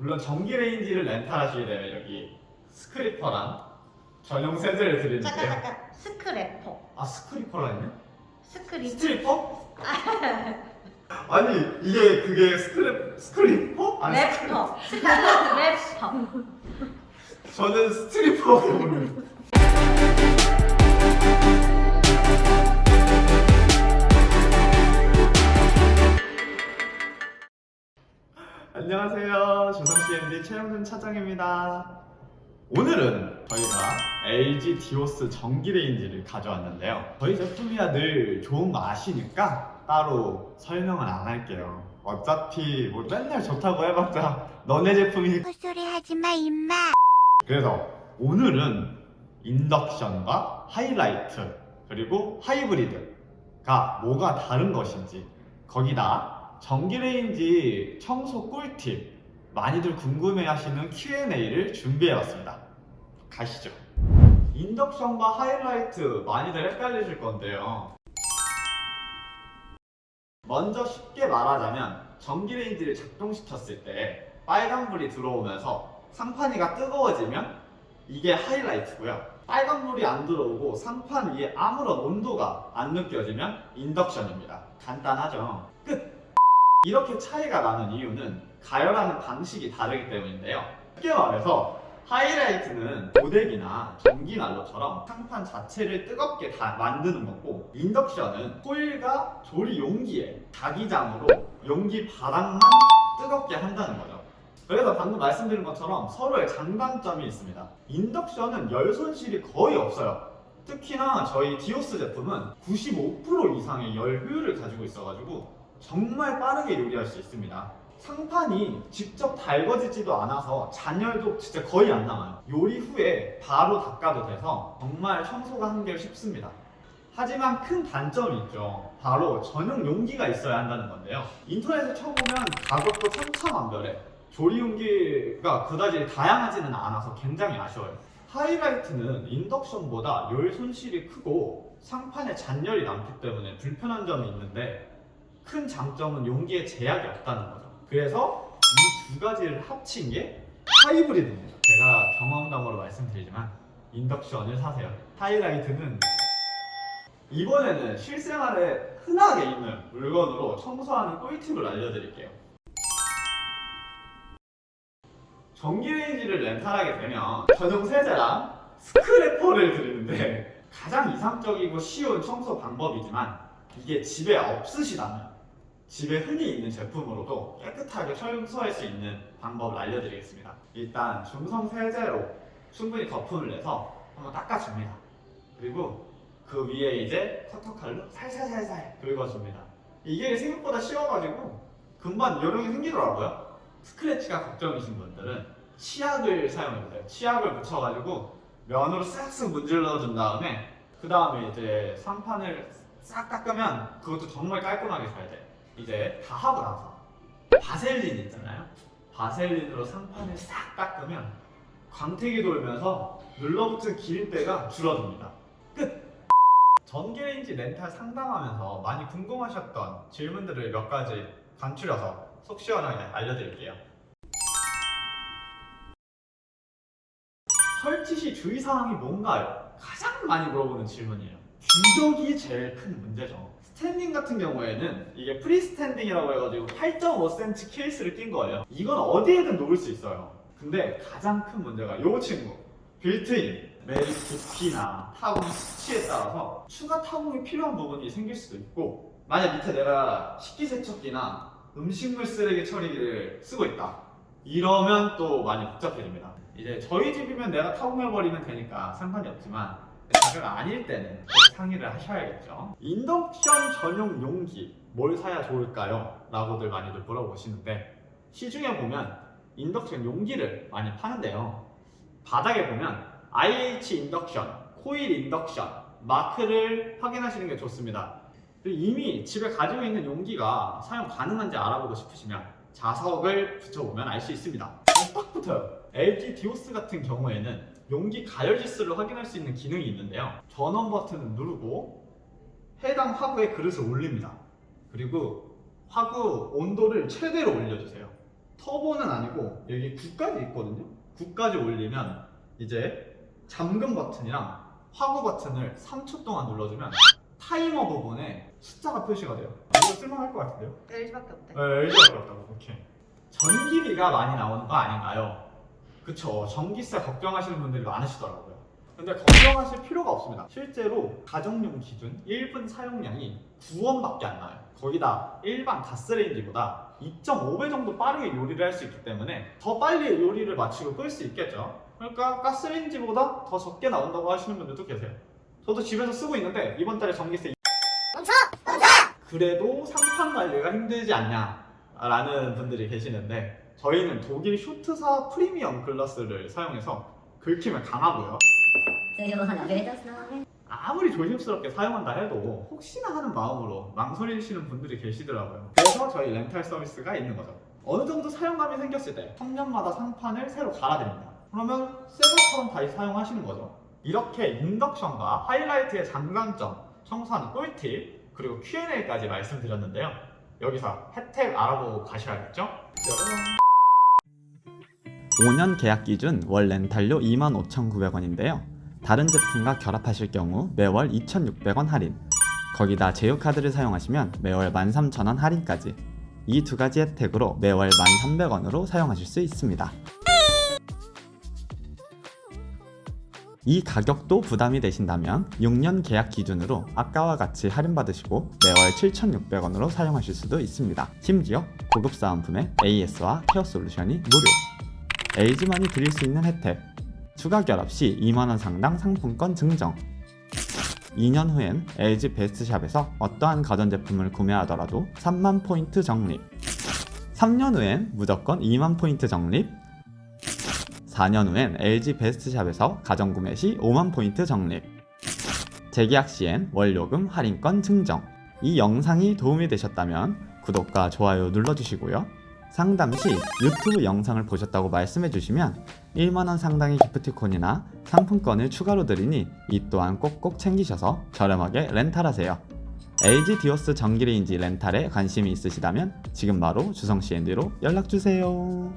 물론 전기 레인지를 렌탈하시게 되면 여기 스크리퍼랑 전용 세제를 잠깐 드리는데요. 잠깐 스크래퍼 아 스크리퍼라 했네? 스크리 스트리퍼? 아니 이게 그게 스크래 스크리퍼? 아니 스크리- 래퍼 래퍼 저는 스트리퍼 모르는. 안녕하세요. 조성 CMD 최영준 차장입니다. 오늘은 저희가 LG 디오스 전기 레인지를 가져왔는데요. 저희 제품이야 늘 좋은 거 아시니까 따로 설명은 안 할게요. 어차피 뭐 맨날 좋다고 해봤자 너네 제품이니까 헛소리 하지 마, 임마. 그래서 오늘은 인덕션과 하이라이트 그리고 하이브리드가 뭐가 다른 것인지 거기다 전기레인지 청소 꿀팁 많이들 궁금해하시는 Q&A를 준비해봤습니다. 가시죠. 인덕션과 하이라이트 많이들 헷갈리실 건데요. 먼저 쉽게 말하자면 전기레인지를 작동시켰을 때 빨간불이 들어오면서 상판이가 뜨거워지면 이게 하이라이트고요. 빨간불이 안 들어오고 상판 위에 아무런 온도가 안 느껴지면 인덕션입니다. 간단하죠. 끝! 이렇게 차이가 나는 이유는 가열하는 방식이 다르기 때문인데요. 쉽게 말해서 하이라이트는 고데기나 전기난로처럼 상판 자체를 뜨겁게 다 만드는 거고 인덕션은 코일과 조리 용기에 자기장으로 용기 바닥만 뜨겁게 한다는 거죠. 그래서 방금 말씀드린 것처럼 서로의 장단점이 있습니다. 인덕션은 열 손실이 거의 없어요. 특히나 저희 디오스 제품은 95% 이상의 열 효율을 가지고 있어가지고 정말 빠르게 요리할 수 있습니다. 상판이 직접 달궈지지도 않아서 잔열도 진짜 거의 안 남아요. 요리 후에 바로 닦아도 돼서 정말 청소가 한결 쉽습니다. 하지만 큰 단점이 있죠. 바로 전용 용기가 있어야 한다는 건데요. 인터넷에 쳐보면 가격도 천차만별에 조리 용기가 그다지 다양하지는 않아서 굉장히 아쉬워요. 하이라이트는 인덕션보다 열 손실이 크고 상판에 잔열이 남기 때문에 불편한 점이 있는데 큰 장점은 용기에 제약이 없다는 거죠. 그래서 이 두 가지를 합친 게 하이브리드입니다. 제가 경험담으로 말씀드리지만 인덕션을 사세요. 하이라이트는 이번에는 실생활에 흔하게 있는 물건으로 청소하는 꿀팁을 알려드릴게요. 전기레인지를 렌탈하게 되면 전용 세제랑 스크래퍼를 드리는데 가장 이상적이고 쉬운 청소 방법이지만 이게 집에 없으시다면 집에 흔히 있는 제품으로도 깨끗하게 청소할 수 있는 방법을 알려드리겠습니다. 일단 중성 세제로 충분히 거품을 내서 한번 닦아줍니다. 그리고 그 위에 이제 커터칼로 살살살살 긁어줍니다. 이게 생각보다 쉬워가지고 금방 요령이 생기더라고요. 스크래치가 걱정이신 분들은 치약을 사용해보세요. 치약을 묻혀가지고 면으로 싹쓱 문질러준 다음에 그 다음에 이제 상판을 싹 닦으면 그것도 정말 깔끔하게 잘 돼. 이제 다 하고 나서 바셀린 있잖아요. 바셀린으로 상판을 싹 닦으면 광택이 돌면서 눌러붙은 기름때가 줄어듭니다. 끝! 전기레인지 렌탈 상담하면서 많이 궁금하셨던 질문들을 몇 가지 간추려서 속 시원하게 알려드릴게요. 설치 시 주의사항이 뭔가요? 가장 많이 물어보는 질문이에요. 주적이 제일 큰 문제죠. 스탠딩 같은 경우에는 이게 프리스탠딩이라고 해가지고 8.5cm 케이스를 낀 거예요. 이건 어디에든 놓을 수 있어요. 근데 가장 큰 문제가 이 친구. 빌트인. 매립 부피나 타공 수치에 따라서 추가 타공이 필요한 부분이 생길 수도 있고 만약 밑에 내가 식기세척기나 음식물 쓰레기 처리기를 쓰고 있다. 이러면 또 많이 복잡해집니다. 이제 저희 집이면 내가 타공해버리면 되니까 상관이 없지만 자기가 아닐 때는 꼭 상의를 하셔야겠죠. 인덕션 전용 용기 뭘 사야 좋을까요? 라고들 많이들 물어보시는데 시중에 보면 인덕션 용기를 많이 파는데요. 바닥에 보면 IH 인덕션, 코일 인덕션 마크를 확인하시는 게 좋습니다. 이미 집에 가지고 있는 용기가 사용 가능한지 알아보고 싶으시면 자석을 붙여보면 알 수 있습니다. 딱 붙어요. LG 디오스 같은 경우에는 용기 가열 지수를 확인할 수 있는 기능이 있는데요. 전원 버튼을 누르고 해당 화구에 그릇을 올립니다. 그리고 화구 온도를 최대로 올려주세요. 터보는 아니고 여기 9까지 있거든요. 9까지 올리면 이제 잠금 버튼이랑 화구 버튼을 3초 동안 눌러주면 타이머 부분에 숫자가 표시가 돼요. 이거 쓸만할 것 같은데요? LG밖에 없대. 네, LG밖에 없다고. 오케이. 전기비가 많이 나오는 거 아닌가요? 그쵸. 전기세 걱정하시는 분들이 많으시더라고요. 근데 걱정하실 필요가 없습니다. 실제로 가정용 기준 1분 사용량이 9원밖에 안 나요. 거기다 일반 가스레인지보다 2.5배 정도 빠르게 요리를 할 수 있기 때문에 더 빨리 요리를 마치고 끌수 있겠죠. 그러니까 가스레인지보다 더 적게 나온다고 하시는 분들도 계세요. 저도 집에서 쓰고 있는데 이번 달에 전기세 그래도 상판 관리가 힘들지 않냐 라는 분들이 계시는데 저희는 독일 쇼트사 프리미엄 글라스를 사용해서 긁히면 강하고요. 아무리 조심스럽게 사용한다 해도 혹시나 하는 마음으로 망설이시는 분들이 계시더라고요. 그래서 저희 렌탈 서비스가 있는 거죠. 어느 정도 사용감이 생겼을 때 3년마다 상판을 새로 갈아드립니다. 그러면 새것처럼 다시 사용하시는 거죠. 이렇게 인덕션과 하이라이트의 장단점, 청소하는 꿀팁, 그리고 Q&A까지 말씀드렸는데요. 여기서 혜택 알아보고 가셔야겠죠? 여러분. 5년 계약 기준 월 렌탈료 25,900원인데요. 다른 제품과 결합하실 경우 매월 2,600원 할인. 거기다 제휴 카드를 사용하시면 매월 13,000원 할인까지. 이 두 가지 혜택으로 매월 1,300원으로 사용하실 수 있습니다. 이 가격도 부담이 되신다면 6년 계약 기준으로 아까와 같이 할인받으시고 매월 7,600원으로 사용하실 수도 있습니다. 심지어 고급 사은품에 AS와 케어 솔루션이 무료. LG만이 드릴 수 있는 혜택. 추가 결합 시 2만원 상당 상품권 증정. 2년 후엔 LG 베스트샵에서 어떠한 가전제품을 구매하더라도 3만 포인트 적립. 3년 후엔 무조건 2만 포인트 적립. 4년 후엔 LG 베스트샵에서 가전구매 시 5만 포인트 적립. 재계약 시엔 월요금 할인권 증정. 이 영상이 도움이 되셨다면 구독과 좋아요 눌러주시고요 상담 시 유튜브 영상을 보셨다고 말씀해 주시면 1만원 상당의 기프티콘이나 상품권을 추가로 드리니 이 또한 꼭꼭 챙기셔서 저렴하게 렌탈하세요. LG 디오스 전기레인지 렌탈에 관심이 있으시다면 지금 바로 주성 C&D로 연락 주세요.